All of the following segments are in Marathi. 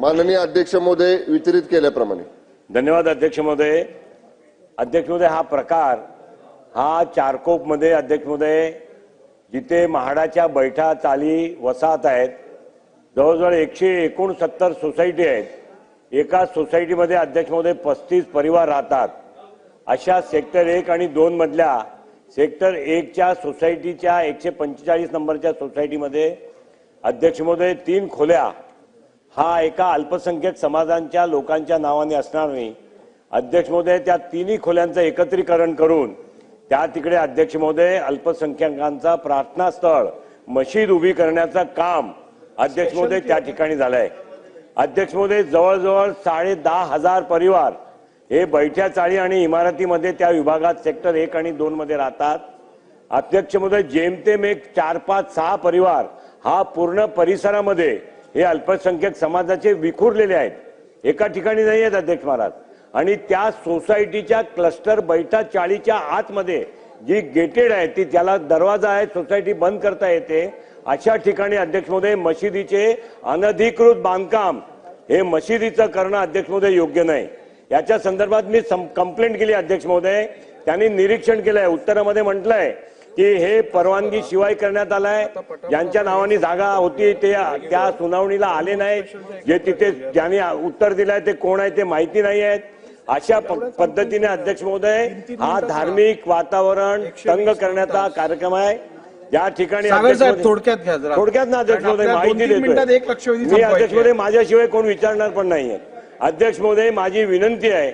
माननीय अध्यक्ष महोदय वितरित केल्याप्रमाणे. धन्यवाद अध्यक्ष महोदय. अध्यक्ष महोदय हा प्रकार हा चारकोपमध्ये अध्यक्ष महोदय जिथे म्हाडाच्या बैठा चाली वसाहत आहेत जवळजवळ एकशे एकोणसत्तर सोसायटी आहेत एका सोसायटीमध्ये अध्यक्ष महोदय पस्तीस परिवार राहतात. अशा सेक्टर एक आणि दोन मधल्या सेक्टर एकच्या सोसायटीच्या एकशे पंचेचाळीस नंबरच्या सोसायटीमध्ये अध्यक्ष महोदय तीन खोल्या हा एका अल्पसंख्याक समाजांच्या लोकांच्या नावाने असणार नाही. अध्यक्ष महोदय त्या तिन्ही खोल्यांचं एकत्रीकरण करून त्या तिकडे अध्यक्ष महोदय अल्पसंख्याकांचा प्रार्थनास्थळ मशीद उभी करण्याचं काम अध्यक्ष महोदय त्या ठिकाणी झालंय. अध्यक्ष महोदय जवळजवळ साडे दहा हजार परिवार हे बैठ्या चाळी आणि इमारतीमध्ये त्या विभागात सेक्टर एक आणि दोन मध्ये राहतात. अध्यक्ष महोदय जेमतेम एक चार पाच सहा परिवार हा पूर्ण परिसरामध्ये हे अल्पसंख्याक समाजाचे विखुरलेले आहेत. एका ठिकाणी नाही आहेत अध्यक्ष महाराज. आणि त्या सोसायटीच्या क्लस्टर बैठा चाळीच्या आतमध्ये जी गेटेड आहे ती त्याला दरवाजा आहे सोसायटी बंद करता येते अशा ठिकाणी अध्यक्ष महोदय मशिदीचे अनधिकृत बांधकाम हे मशिदीचं करणं अध्यक्ष महोदय योग्य नाही. याच्या संदर्भात मी कंप्लेंट केली अध्यक्ष महोदय. त्यांनी निरीक्षण केलंय. उत्तरामध्ये म्हटलंय की हे परवानगी शिवाय करण्यात आलाय. ज्यांच्या नावाने जागा होती ते त्या सुनावणीला आले नाहीत. जे तिथे ज्यांनी उत्तर दिलंय ते कोण आहे ते माहिती नाही आहेत. अशा पद्धतीने अध्यक्ष महोदय हा धार्मिक वातावरण तंग करण्याचा कार्यक्रम आहे. या ठिकाणी थोडक्यात थोडक्यात ना अध्यक्ष महोदय माहिती देतोय. मी अध्यक्ष महोदय माझ्याशिवाय कोण विचारणार पण नाहीये. अध्यक्ष महोदय माझी विनंती आहे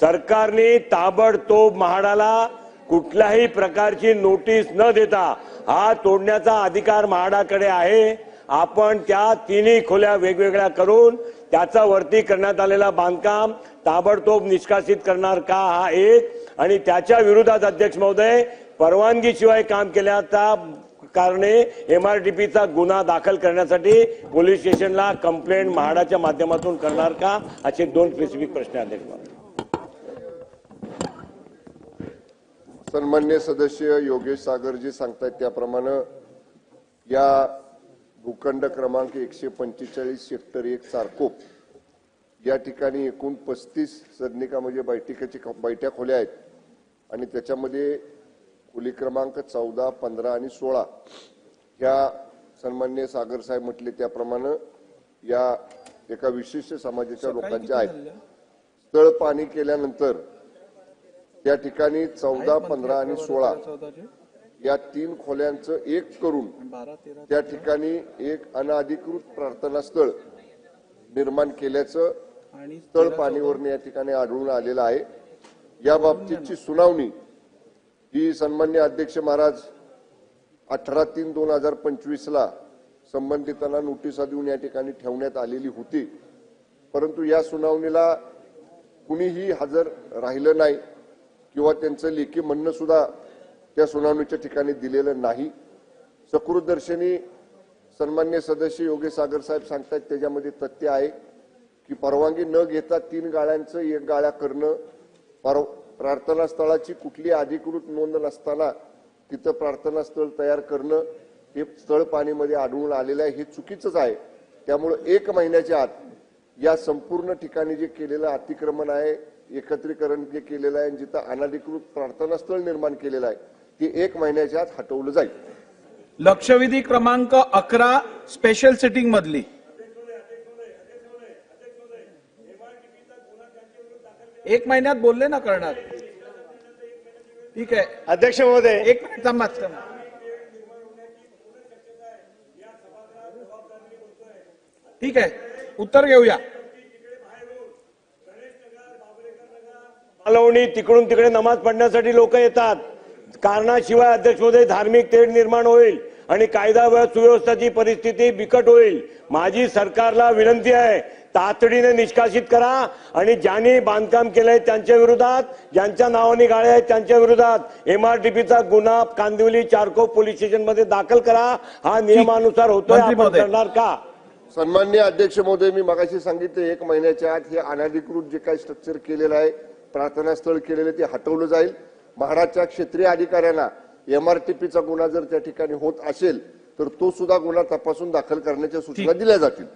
सरकारने ताबडतोब म्हाडाला कुठल्याही प्रकारची नोटीस न देता हा तोडण्याचा अधिकार म्हाडाकडे आहे. आपण त्या तिन्ही खोल्या वेगवेगळ्या करून त्याचा वरती करण्यात आलेला बांधकाम ताबडतोब निष्कासित करणार का हा एक आणि त्याच्या विरोधात अध्यक्ष महोदय परवानगीशिवाय काम केल्याचा कारणे एमआरडीपीचा गुन्हा दाखल करण्यासाठी पोलीस स्टेशनला कंप्लेंट म्हाडाच्या माध्यमातून करणार का? असे दोन स्पेसिफिक प्रश्न आहेत. अध्यक्ष सन्मान्य सदस्य योगेश सागरजी सांगतायत त्याप्रमाणे या भूखंड क्रमांक एकशे पंचेचाळीस सेक्टर एक चारकोप या ठिकाणी एकूण पस्तीस सदनिका म्हणजे बैठकीची बैठ्या खोल्या आहेत. आणि त्याच्यामध्ये खोली क्रमांक चौदा पंधरा आणि सोळा ह्या सन्मान्य सागर साहेब म्हटले त्याप्रमाणे या एका विशिष्ट समाजाच्या लोकांच्या आहेत. तळ पाणी केल्यानंतर त्या ठिकाणी चौदा पंधरा आणि सोळा या तीन खोल्यांचं एक करून त्या ठिकाणी एक अनधिकृत प्रार्थना स्थळ निर्माण केल्याचं तळ पाणीवरून या ठिकाणी आढळून आलेलं आहे. या बाबतीतची सुनावणी ही सन्मान्य अध्यक्ष महाराज अठरा तीन दोन हजार पंचवीस ला संबंधितांना नोटिसा देऊन या ठिकाणी ठेवण्यात आलेली होती. परंतु या सुनावणीला कुणीही हजर राहिलं नाही. किंवा त्यांचं लेखी म्हणणं सुद्धा त्या सुनावणीच्या ठिकाणी दिलेलं नाही. सकृतदर्शनी सन्मान्य सदस्य योगेश सागर साहेब सांगतायत त्याच्यामध्ये तथ्य आहे की परवानगी न घेता तीन गाळ्यांचं एक गाळ्या करणं पर प्रार्थना स्थळाची कुठली अधिकृत नोंद नसताना तिथं प्रार्थना स्थळ तयार करणं हे स्थळ पाणीमध्ये आढळून आलेलं आहे हे चुकीचंच आहे. त्यामुळं एक महिन्याच्या आत या संपूर्ण ठिकाणी जे केलेलं अतिक्रमण आहे एकत्रीकरण जे केलेलं आहे आणि जिथं अनधिकृत प्रार्थना स्थळ निर्माण केलेलं आहे ते एक महिन्याच्या आत हटवलं जाईल. लक्षवेधी क्रमांक अकरा स्पेशल सिटिंग मधली. एक महिन्यात बोलले ना करणार ठीक आहे. अध्यक्ष महोदय. एक मिनिट थांबा. ठीक आहे. उत्तर घेऊया. मालवणी तिकडून तिकडे नमाज पडण्यासाठी लोक येतात. कारणाशिवाय अध्यक्ष महोदय धार्मिक तेढ निर्माण होईल आणि कायदा व सुव्यवस्थाची परिस्थिती बिकट होईल. माझी सरकारला विनंती आहे तातडीने निष्कासित करा आणि ज्यांनी बांधकाम केलंय त्यांच्या विरोधात ज्यांच्या नावाने गाळे आहेत त्यांच्या विरोधात एमआरटीपीचा गुन्हा कांदिवली चारकोप पोलीस स्टेशनमध्ये दाखल करा. हा नियमानुसार होतोय. आपण. करणार का? सन्मान्य अध्यक्ष महोदय मी मगाशी सांगितलं एक महिन्याच्या आत हे अनधिकृत जे काही स्ट्रक्चर केलेलं आहे प्रार्थना स्थळ केलेलं ते हटवलं जाईल. महाराजच्या क्षेत्रीय अधिकाऱ्यांना एमआरटीपीचा गुन्हा जर त्या ठिकाणी होत असेल तर तो सुद्धा गुन्हा तपासून दाखल करण्याच्या सूचना दिल्या जातील.